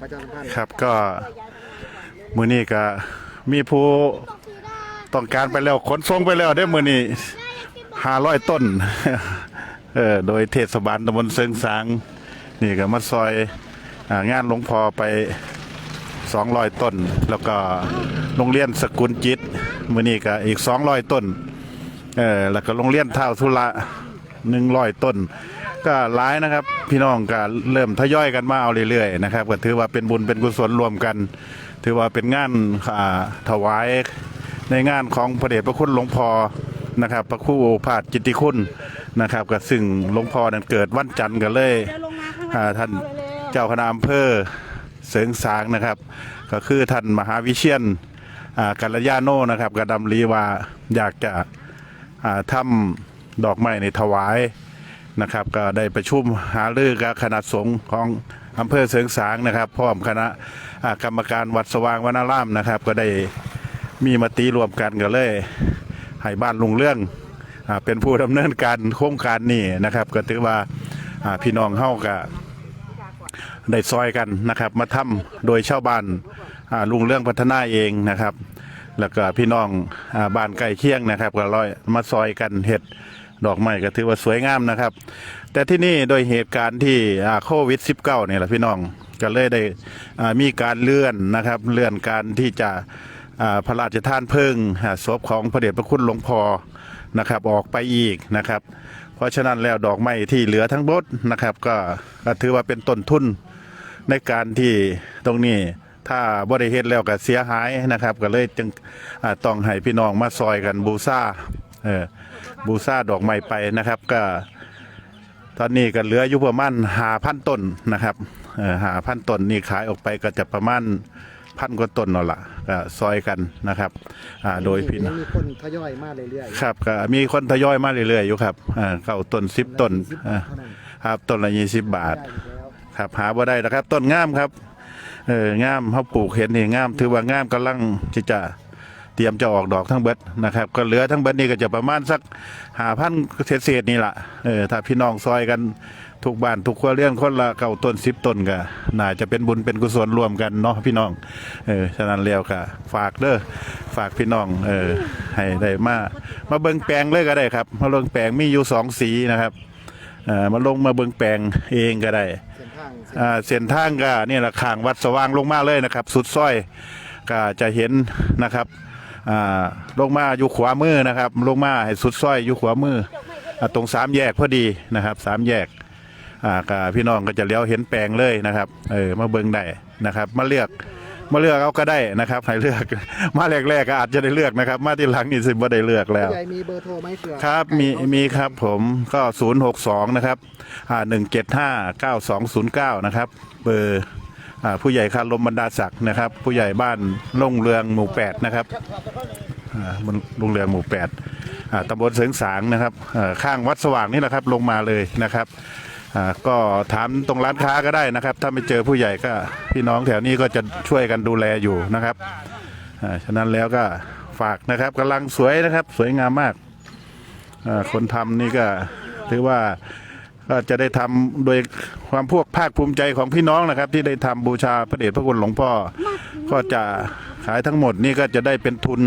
ประชาสัมพันธ์ครับก็มือนี้ก็มีผู้ต้องการไปแล้วขนส่งไปแล้วได้มือนี้ห้าร้อยต้น เออโดยเทศบาลตำบลเซิงสาง นี่ก็มาซอยองานหลวงพอไปสองร้อยต้น แล้วก็โรงเรียนสกุลจิตมือนี้ก็อีกสองร้อยต้นเออแล้วก็โรงเรียนเท่าทุละหนึ่งร้อยต้น ก็หลายนะครับ พี่น้องก็เริ่มทยอยกันมาเอาเรื่อยๆนะครับก็ถือว่าเป็นบุญเป็นกุศลรวมกัน ถือว่าเป็นงานถวายในงานของพระเดชพระคุณหลวงพ่อนะครับ พระครูโอภาสจิตติคุณนะครับก็ซึ่งหลวงพ่อนั้นเกิดวันจันทร์กันเลยท่านเจ้าคณะอำเภอเสริงสางนะครับ ก็คือท่านมหาวิเชียนอ่ากัลยาโนนะครับกระดำรีว่าอยากจะทำดอกไม้ในถวาย นะครับ ก็ได้ประชุมหารือกับคณะสงฆ์ของอำเภอเสริงสางนะครับพร้อมคณะกรรมการวัดสว่างวนารามนะครับ ก็ได้มีมติรวมกันกันเลยให้บ้านลุงเรื่องอเป็นผู้ดำเนินการโครงการนี้นะครับ ก็ถือว่าพี่น้องเฮากับได้ซอยกันนะครับ มาทำโดยชาวบ้านลุงเรื่องพัฒนาเองนะครับ แล้วก็พี่น้องอบ้านใกล้เคียงนะครับ ก็ร้อยมาซอยกันเห็ด ดอกไม้ก็ถือว่าสวยงามนะครับ แต่ที่นี่โดยเหตุการณ์ที่โควิด -19 เนี่ยแหละพี่น้องก็เลยได้มีการเลื่อนนะครับเลื่อนการที่จะพระราชทานเพลิงอ่าศพของพระเดชพระคุณหลวงพ่อนะครับออกไปอีกนะครับ เพราะฉะนั้นแล้วดอกไม้ที่เหลือทั้งหมดนะครับ ก็ถือว่าเป็นต้นทุนในการที่ตรงนี้ถ้าบริเฮ็ดแล้วก็เสียหายนะครับ ก็เลยจึงต้องให้พี่น้องมาซอยกันบูซา เออบูซาดอกไม้ไปนะครับ ก็ตอนนี้ก็เหลืออยู่ประมาณหาพันต้นนะครับเออหาพันต้นนี่ขายออกไปก็จะประมาณพันกว่าต้นนั่นละก็ซอยกันนะครับอ่าโดยพี่น้ยัองงมีคนทยอยมาเรื่อยๆครับก็มีคนทยอยมาเรื่อยๆอยู่ครับอ่าเข้าต้นสิบต้นสิบบาอ่าทเท่านั้นครับต้นละยี่สิบบาทได้อยู่แล้วครับหาบ่ได้แล้วครับ ต้นงามครับเอองามเขาปลูกเห็นนี่งาม ถือว่างามกำลังที่จะ เตรียมจะออกดอกทั้งเบิดนะครับ ก็เหลือทั้งเบิดนี่ก็จะประมาณสักหาพันเศษๆนี่แหละเออถ้าพี่น้องซอยกันทุกบ้านทุกครัวเรือนคนละเก่าต้นสิบต้นก็น่าจะเป็นบุญเป็นกุศลรวมกันเนาะพี่น้องเออฉะนั้นแล้วก็ฝากเด้อฝากพี่น้องเออให้ได้มามาเบิ่งแปลงเลยก็ได้ครับ มาเบิ่งแปลงมีอยู่สองสีนะครับเออมาลงมาเบิ่งแปลงเองก็ได้เส้นทางเส้นอ่าเส้นทางก็นี่แหละข้างวัดสว่างลงมาเลยนะครับ สุดซอยก็จะเห็นนะครับ อ่าลงมาอยู่ขวามือนะครับ ลงมาให้สุดซอยอยู่ขวามืออ่าตรงสามแยกพอดีนะครับสามแยกอ่าก็พี่น้องก็จะเลี้ยวเห็นแปลงเลยนะครับเออมาเบิ่งได้นะครับ มาเลือกมาเลือกเอาก็ได้นะครับให้เลือก มาแรกๆก็อาจจะได้เลือกนะครับ มาที่หลังนี่สิบ่ได้เลือกแล้ว ผู้ใหญ่มีเบอร์โทรไหมเผื่อครับมีมีครับผมก็ 062 นะครับอ่า175 9209 นะครับ เบอร์อ่า ผู้ใหญ่คารมบรรดาศักดิ์นะครับ ผู้ใหญ่บ้านลงเรืองหมู่8นะครับอ่ามันลงเรืองหมู่8อ่าตำบลเสริงสางนะครับข้างวัดสว่างนี่แหละครับลงมาเลยนะครับก็ถามตรงร้านค้าก็ได้นะครับ ถ้าไม่เจอผู้ใหญ่ก็พี่น้องแถวนี้ก็จะช่วยกันดูแลอยู่นะครับฉะนั้นแล้วก็ฝากนะครับกำลังสวยนะครับ สวยงามมากคนทำนี่ก็ถือว่า ก็จะได้ทำโดยความพวกภาคภูมิใจของพี่น้องนะครับ ที่ได้ทำบูชาพระเดชพระคุณหลวงพ่อ ก็จะขายทั้งหมดนี่ก็จะได้เป็นทุน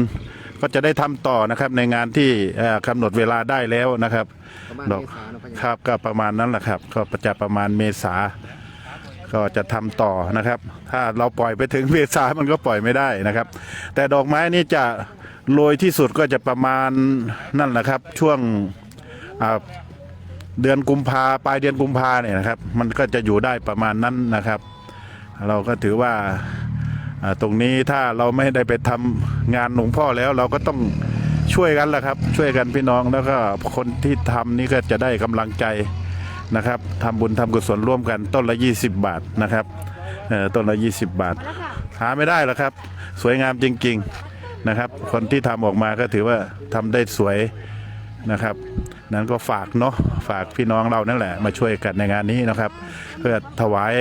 ก็จะได้ทำต่อนะครับในงานที่เอ่อกำหนดเวลาได้แล้วนะครับระมาณดอกครับก็ประมาณนั้นแหละครับ ก็จะประมาณเมษาก็จะทำต่อนะครับ ถ้าเราปล่อยไปถึงเมษามันก็ปล่อยไม่ได้นะครับ แต่ดอกไม้นี่จะโรยที่สุดก็จะประมาณนั่นแหละครับ ช่วงอ่า เดือนกุมภาปลายเดือนกุมภาเนี่ยนะครับ มันก็จะอยู่ได้ประมาณนั้นนะครับ เราก็ถือว่าตรงนี้ถ้าเราไม่ได้ไปทำงานหลวงพ่อแล้วเราก็ต้องช่วยกันแหละครับ ช่วยกันพี่น้องแล้วก็คนที่ทำนี่ก็จะได้กำลังใจนะครับทำบุญทำกุศลร่วมกันต้นละ 20 บาทนะครับต้นละ 20 บาท หาไม่ได้หรอกครับ สวยงามจริง ๆนะครับ คนที่ทำออกมาก็ถือว่าทำได้สวย นะครับ นั้นก็ฝากเนาะฝากพี่น้องเรานั่นแหละมาช่วยกันในงานนี้นะครับ เพื่อถวาย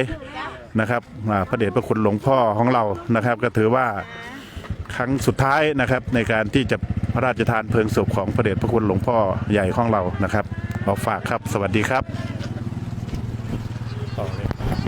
นะครับพระเดชพระคุณหลวงพ่อของเรานะครับ ก็ถือว่าครั้งสุดท้ายนะครับในการที่จะพระราชทานเพลิงศพของพระเดชพระคุณหลวงพ่อใหญ่ของเรานะครับขอฝากครับสวัสดีครับ